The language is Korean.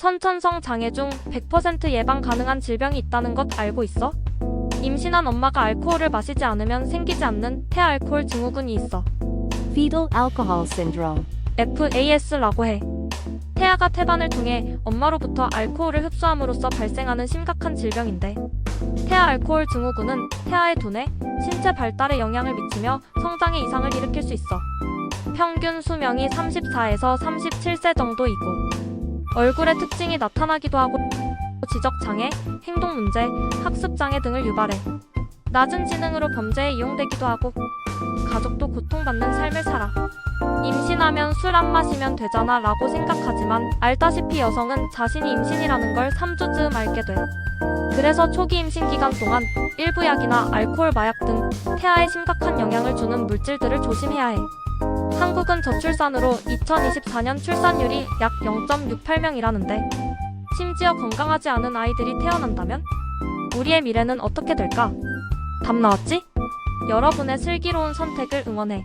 선천성 장애 중 100% 예방 가능한 질병이 있다는 것 알고 있어? 임신한 엄마가 알코올을 마시지 않으면 생기지 않는 태알코올 증후군이 있어. Fetal alcohol syndrome. FAS라고 해. 태아가 태반을 통해 엄마로부터 알코올을 흡수함으로써 발생하는 심각한 질병인데 태아 알코올 증후군은 태아의 두뇌, 신체 발달에 영향을 미치며 성장에 이상을 일으킬 수 있어. 평균 수명이 34에서 37세 정도이고 얼굴의 특징이 나타나기도 하고 지적 장애, 행동 문제, 학습 장애 등을 유발해. 낮은 지능으로 범죄에 이용되기도 하고 가족도 고통받는 삶을 살아. 임신하면 술 안 마시면 되잖아 라고 생각하지만 알다시피 여성은 자신이 임신이라는 걸 3주 즈음 알게 돼. 그래서 초기 임신 기간 동안 일부 약이나 알코올 마약 등 태아에 심각한 영향을 주는 물질들을 조심해야 해. 한국은 저출산으로 2024년 출산율이 약 0.68명이라는데 심지어 건강하지 않은 아이들이 태어난다면 우리의 미래는 어떻게 될까? 답 나왔지? 여러분의 슬기로운 선택을 응원해.